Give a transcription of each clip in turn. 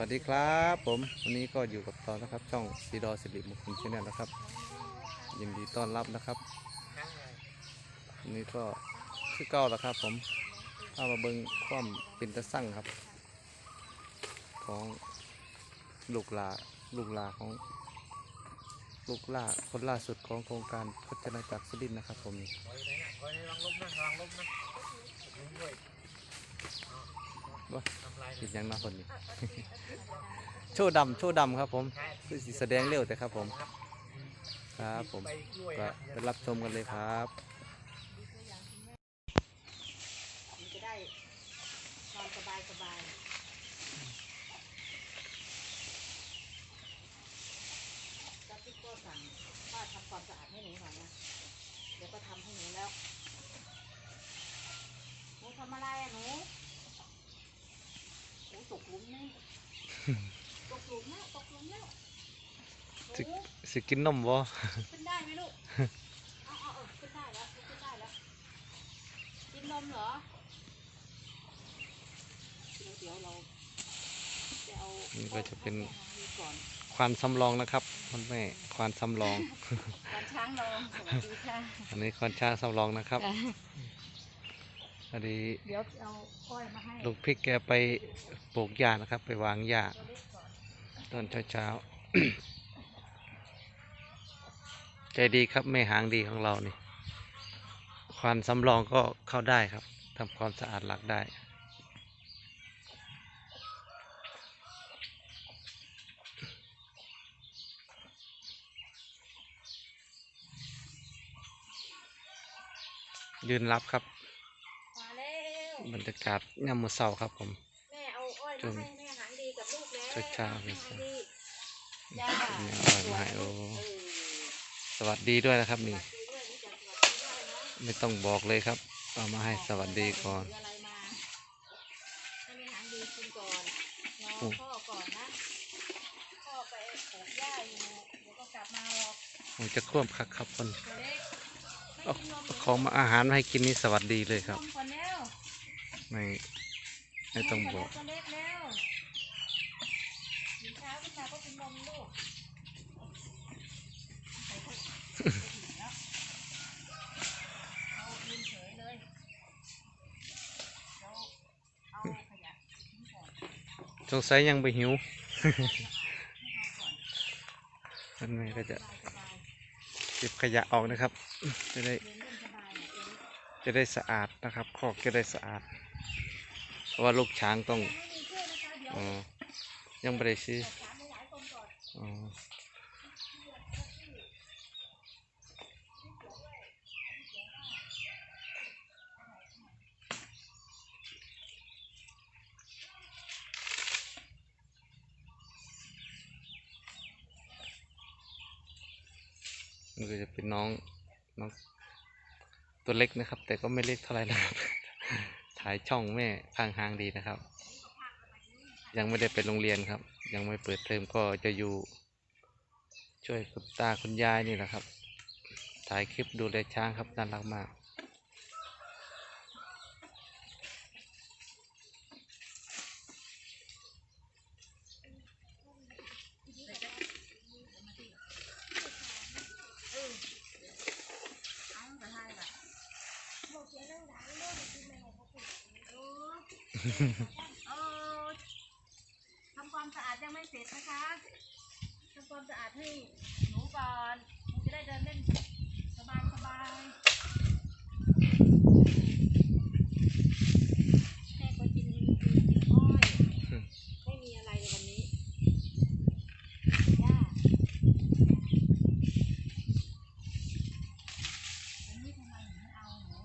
วัสดีครับผมวันนี้ก็อยู่กับตอนนะครับ ช่องซีดอสิริมงคลชแนลนะครับ ยินดีต้อนรับนะครับวันนี้ก็คือเก้าแล้วครับผมเอามาเบิงความเป็นตะสั่งครับ ของลูกหลาลูกหลาของลูกหลาคนล่าสุดของโครงการพัฒนาจักรสุรินทร์นะครับผมนี่ คอยไหนน่ะคอยใน วะคิดยังนะคนนี้ โชว์ดำโชว์ดำครับผมคือสิแสดงเร็วแต่ครับผม ครับผมไปกล้วยก็นะไปรับชมกันเลยครับจะได้นอนสบายสบายแล้วพี่ก็สั่งว่าทำความสะอาดให้หนูหน่อยนะเดี๋ยวก็ทำให้หนูแล้วหนูทำอะไรอะหนู ตกหลุมนี่ตกหลุมแล้วตกหลุมแล้วหสินูสิกินนมบ่ขึ้นได้ไหมลูกเอาเอาเอาขึ้นได้แล้วขึ้นได้แล้วกินนมเหรอเดี๋ยวเดี๋ยวเราจะเอานี่ก็จะเป็นนี่ก่อนควานสำรองนะครับคุณแม่ควานสำรองวันช้างลองสวัสดีค่ะอันนี้ควานช้างสำรองนะครับ พอดีเดี๋ยวเอาก้อยมาให้ลูกพริกแกไปปลูกหญ้านะครับ ไปวางหญ้าตัวเล็กก่อนตอนเช้าๆ ใจดีครับแม่หางดีของเรานี่ควานสำรองก็เข้าได้ครับทำความสะอาดหลักได้ยืนรับครับมาแล้ว บรรยากาศยามมื้อเช้าครับผม แม่เอาอ้อยมาให้แม่หางดีกับลูกแล้วเช้าๆแม่หางดีจ้ามีอ้อยมาให้โอ้เออสวัสดีด้วยนะครับสนี่วัสดีด้วยนี่จะสวัสดีด้วยนะไม่ต้องบอกเลยครับ เอามาให้สวัสดีก่อน มีอะไรมาให้แม่หางดีกินก่อนรอโอ้พ่อก่อนนะพ่อไปปลูกหญ้าอยู่เดี๋ยวก็กลับมาหรอกผมจะควบคักครับคนตัวเล็กไม่เอากินนมเอาของมาอาหารมาให้กินนี่สวัสดีเลยครับนมก่อนแล้ว ไม่ไม่ต้องบอกตัวเล็กแล้วกินเช้าขึ้นมาก็กินนมลูกใส่ถุงแล้วเอายืนเฉยเลยเดี๋ยวเอาขยะทิ้งก่อนสงสัยยังไปหิวให้เอาก่อนท่านแม่ก็จะสบายสบายเก็บขยะออกนะครับ จะได้เดินเล่นสบายเนี่ยเองจะได้สะอาดนะครับคอกจะได้สะอาด เพราะว่าลูกช้างต้องยังไม่มีเพื่อยังไม่ได้ซื้อมหลายๆคนก่อนอ๋อนี่ก็จะเป็นน้องน้องตัวเล็กนะครับ แต่ก็ไม่เล็กเท่าไหร่นะครับ ถ่ายช่องแม่ข้างหางดีนะครับ ยังไม่ได้ไปโรงเรียนครับ ยังไม่เปิดเทอมก็จะอยู่ ช่วยคุณตาคุณยายนี่แหละครับ ถ่ายคลิปดูแลช้างครับน่ารักมาก เอาไปให้แบบบอกเสียงดังๆเลยกินไม่หมดเขาพูดเออ เออทำความสะอาดยังไม่เสร็จนะคะทำความสะอาดให้หนูก่อนหนูจะได้เดินเล่นสบายสบายม่ก็กินกินอ้อยไม่มีอะไรเลยวันนี้ย่า อันนี้ทำไมถึงไม่เอาหนู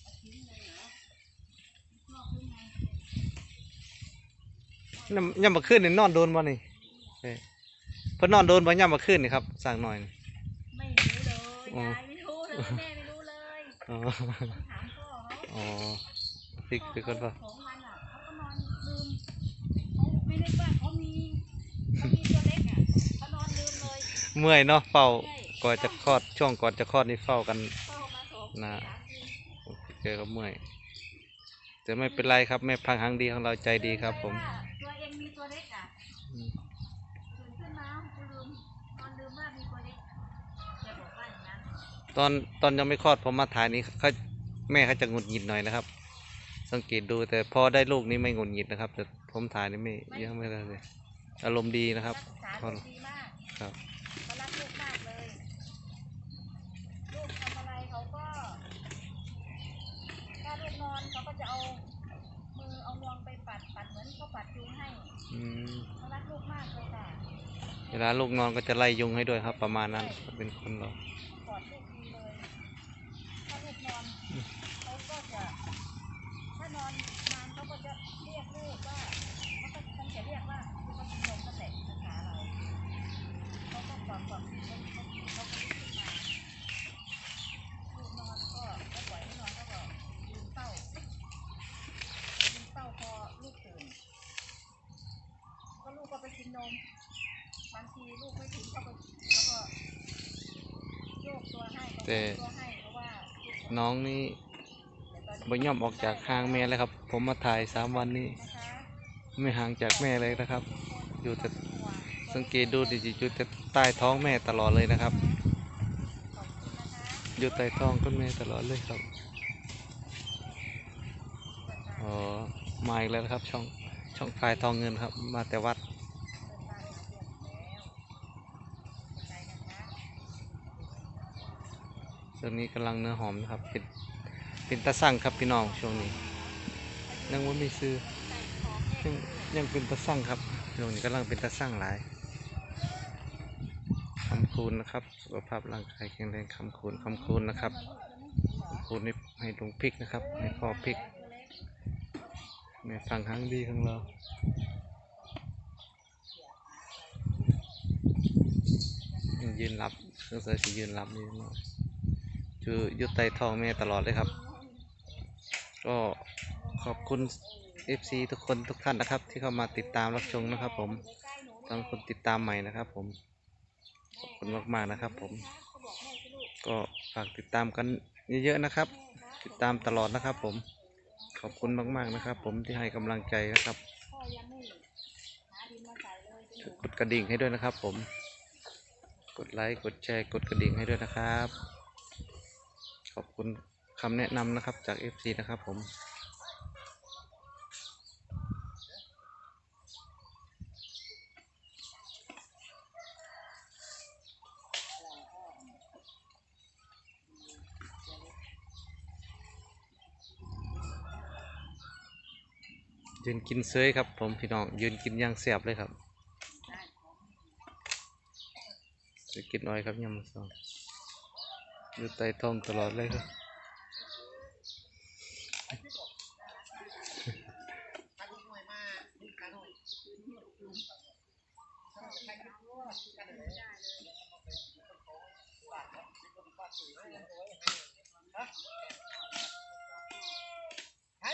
เอาทิ้งเลยเหรอชอบหรือไง ย่ำย่ำมาขึ้นนี่นอนโดนบ่นี่เอ้ยเพิ่นนอนโดนบ่ย่ำมาขึ้นนี่ครับสั่งหน่อยนี่ ไม่รู้เลยอ๋อ ยายไม่รู้เลยแม่ไม่รู้เลยอ๋อต้องถามพ่อเขาอ๋อพี่คือคนป่ะของมันอะเขาก็นอนลืมเขาไม่ได้ว่าเขามีเขามีตัวเล็กอะเขานอนลืมเลยเมื่อยเนาะเฝ้าใช่ก่อนจะคลอดช่วงก่อนจะคลอดนี่เฝ้ากันเข้ามาสองน่ะสามทีเจอก็เมื่อยแต่ไม่เป็นไรครับแม่พังหางดีของเราใจดีครับผมตัวเอง มีตัวเล็กอะอืมตื่นขึ้นมากูลืมนอนลืมว่ามีตัวเล็กแกบอกว่าอย่างนั้นตอนตอนยังไม่คลอดผมมาถ่ายนี้เขาแม่เขาจะหงุดหงิดหน่อยนะครับ สังเกตดูแต่พอได้ลูกนี้ไม่หงุดหงิดนะครับ แต่ผมถ่ายนี่ไม่ยังไม่ได้เลย อารมณ์ดีนะครับ รักษาลูกดีมากครับ เขารักลูกมากเลย ลูกทำอะไรเขาก็ ถ้าลูกนอนเขาก็จะเอามือเอางวงไปปัดปัดเหมือนเขาปัดยุงให้ อืม เขารักลูก มากเลยค่ะเวลาลูกนอนก็จะไล่ยุงให้ด้วยครับ ประมาณนั้นเป็นคนเรากอดลูกดีเลยถ้าลูกนอนเขาก็จะถ้านอนนานเขาก็จะเรียกลูกว่าเขาก็คงจะเรียกว่าคือเขาเป็นลมก็แตะขาเราเขาก็กอดกอดเขาเขาเขาก็ลุกขึ้นมาลูกนอนก็ก็ปล่อยให้นอนแล้วก็ยืนเฝ้ายืนเฝ้าพอลูกตื่น ก็ลูกก็ไปกินนม บางที ลูกไม่ถึงเขาก็เขาก็โยกตัวให้เขาก็โยกตัวให้เพราะว่าลูกน้องนี่เดี๋ยวตอนนี้บ่ย่อมออกจากข้างแม่เลยครับ ผมมาถ่ายสามวันนี้นะคะไม่ห่างจากแม่เลยนะครับ อยู่แต่สังเกตดูดิจิอยู่แต่ใต้ท้องแม่ตลอดเลยนะครับ ขอบคุณนะคะ อยู่ใต้ท้องคุณแม่ตลอดเลยครับอ๋อมาอีกแล้วนะครับ ช่องช่องพลายทองเงินครับ มาแต่วัดเปิดบ้านมาเดือนแล้วใจนะคะ ช่ วงนี้กำลังเนื้อหอมนะครับ เป็นเป็นตะสั่งครับพี่น้องช่วงนี้ยังว่ามีซื้อยังยังเป็นตะสั่งครับช่วงนี้กำลังเป็นตะสั่งหลายคำคูณนะครับสุขภาพร่างกายแข็งแรงคำคูณคำคูณนะครับคำคูณนี่ให้ลงพริกนะครับให้พอพริกแม่ฟังหางดีของเรายืนรับเครื่องใส่สียืนรับนี่เนาะ คือยุดไตท้องแม่ตลอดเลยครับ ก็ขอบคุณ FC ทุกคนทุกท่านนะครับ ที่เข้ามาติดตามรับชมนะครับ ผมทั้งคนติดตามใหม่นะครับ ผมขอบคุณมากๆนะครับ ผม ก็ฝากติดตามกันเยอะๆนะครับ ติดตามตลอดนะครับ ผมขอบคุณมากๆนะครับ ผมที่ให้กำลังใจนะครับกดกระดิ่งให้ด้วยนะครับ ผม กดไลค์กดแชร์กดกระดิ่งให้ด้วยนะครับ ขอบคุณคำแนะนำนะครับจาก FC นะครับผมยืนกินเซยครับ ผมพี่น้องยืนกินย่างเสียบเลยครับจะกินน้อยครับยำมะซอง อยู่ใต้ท้องตลอดเลยครับ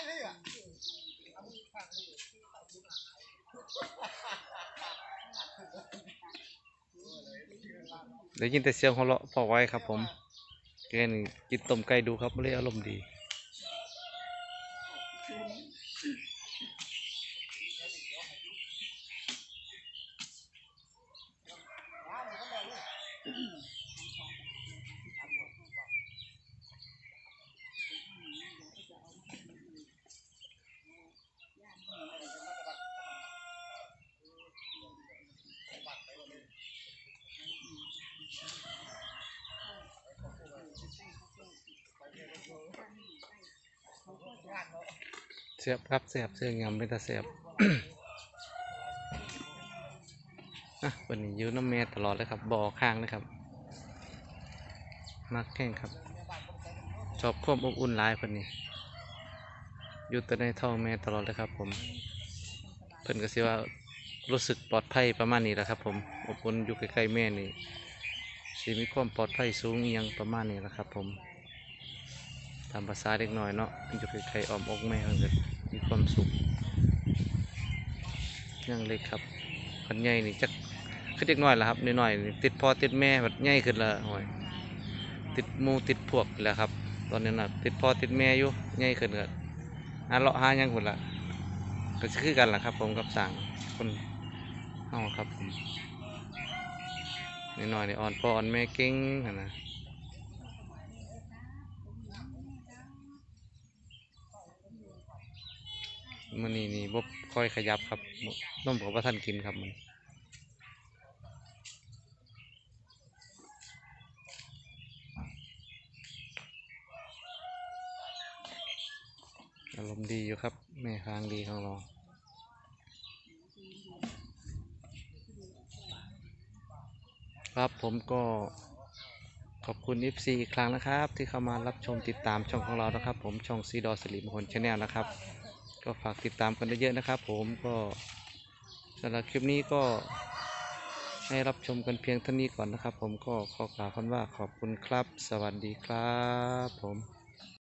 เลยอะได้ยินแต่เสียงหัวเราะพอไว้ครับผม แกนกินต้มไก่ดูครับเลยอารมณ์ดี เสียบครับเสียบเสียงยำเป็นตาเสียบอะวันนี้อยืนน้ำแม่ตลอดเลยครับบ่อข้างเลยครับมักแข่งครับชอบควมอบอุ่นหลายคนนี้อยู่แต่ในท้องแม่ตลอดเลยครับผมเพิ่นก็สิว่ารู้สึกปลอดภัยประมาณนี้แหละครับ ผมอบอุ่นอยู่ใกล้ๆแม่นี่สิมีความปลอดภัยสูงอหยังประมาณนี้แหละครับ ผม ตามภาษาเด็กน้อยเนาะอยู่ใครๆอ้อมอกแม่เขาก็มีความสุขยังเล็กครับคนใหญ่นี่จักคือเด็กน้อยล่ะครับน้อยๆติดพ่อติดแม่แบบใหญ่ขึ้นละห่วยติดมูติดพวกแล้วครับ ตอนนี้น่ะติดพ่อติดแม่อยู่ใหญ่ขึ้นเก็หาเลาะหายังหุ่นละก็สิคือกันละครับ ผมกับสั่งคนเฮาครับผมนิดหน่อยนี่อ่อนพ่ออ่อนแม่เก่งนะ มันนี่นี่บ่ค่อยขยับครับบ่นมของพระท่านกินครับมันอารมณ์ดีอยู่ครับ แม่ค้างดีของเราครับผมก็ขอบคุณ FC อีกครั้งนะครับ ที่เข้ามารับชมติดตามช่องของเรานะครับ ผมช่องซีดอสลิมคนชาแนลนะครับ ก็ฝากติดตามกันเยอะๆนะครับ ผมก็สำหรับคลิปนี้ก็ให้รับชมกันเพียงเท่านี้ก่อนนะครับ ผมก็ขอกล่าวคำว่าขอบคุณครับ สวัสดีครับผม